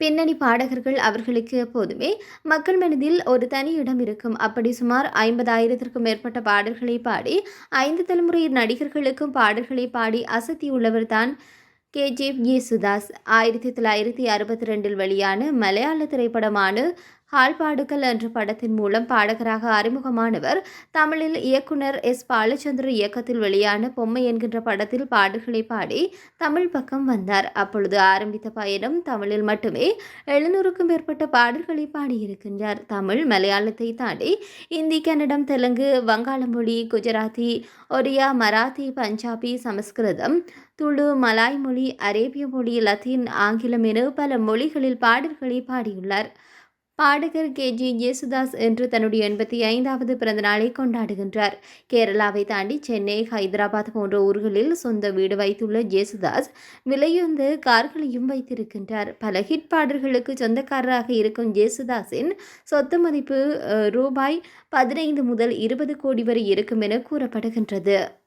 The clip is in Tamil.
பின்னணி பாடகர்கள் அவர்களுக்கு எப்போதுமே மக்கள் மனதில் ஒரு தனி இடம் இருக்கும். அப்படி சுமார் ஐம்பதாயிரத்திற்கும் மேற்பட்ட பாடல்களை பாடி ஐந்து தலைமுறை நடிகர்களுக்கும் பாடல்களை பாடி அசத்தியுள்ளவர் தான் கேஜிஎஃப் யேசுதாஸ் ஆயிரத்தி தொள்ளாயிரத்தி அறுபத்தி ரெண்டில் வெளியான மலையாள திரைப்படமான ஹால்பாடுகள் என்ற படத்தின் மூலம் பாடகராக அறிமுகமானவர். தமிழில் இயக்குனர் எஸ். பாலச்சந்திர இயக்கத்தில் வெளியான பொம்மை என்கின்ற படத்தில் பாடல்களை பாடி தமிழ் பக்கம் வந்தார். அப்பொழுது ஆரம்பித்த பயணம் தமிழில் மட்டுமே. எழுநூறுக்கும் மேற்பட்ட பாடல்களை பாடியிருக்கின்றார். தமிழ் மலையாளத்தை தாண்டி இந்தி கன்னடம் தெலுங்கு வங்காள மொழி குஜராத்தி ஒரியா மராத்தி பஞ்சாபி சமஸ்கிருதம் துளு மலாய் மொழி அரேபிய மொழி லத்தீன் ஆங்கிலம் என பல மொழிகளில் பாடல்களை பாடியுள்ளார். பாடகர் கே. ஜி. ஜேசுதாஸ் என்று தன்னுடைய எண்பத்தி ஐந்தாவது பிறந்த நாளை கொண்டாடுகின்றார். கேரளாவை தாண்டி சென்னை ஹைதராபாத் போன்ற ஊர்களில் சொந்த வீடு வைத்துள்ள ஜேசுதாஸ் விலையுந்த கார்களையும் வைத்திருக்கின்றார். பல ஹிட் பாடல்களுக்கு சொந்தக்காரராக இருக்கும் ஜேசுதாஸின் சொத்து மதிப்பு ரூபாய் பதினைந்து முதல் இருபது கோடி வரை இருக்கும் என கூறப்படுகின்றது.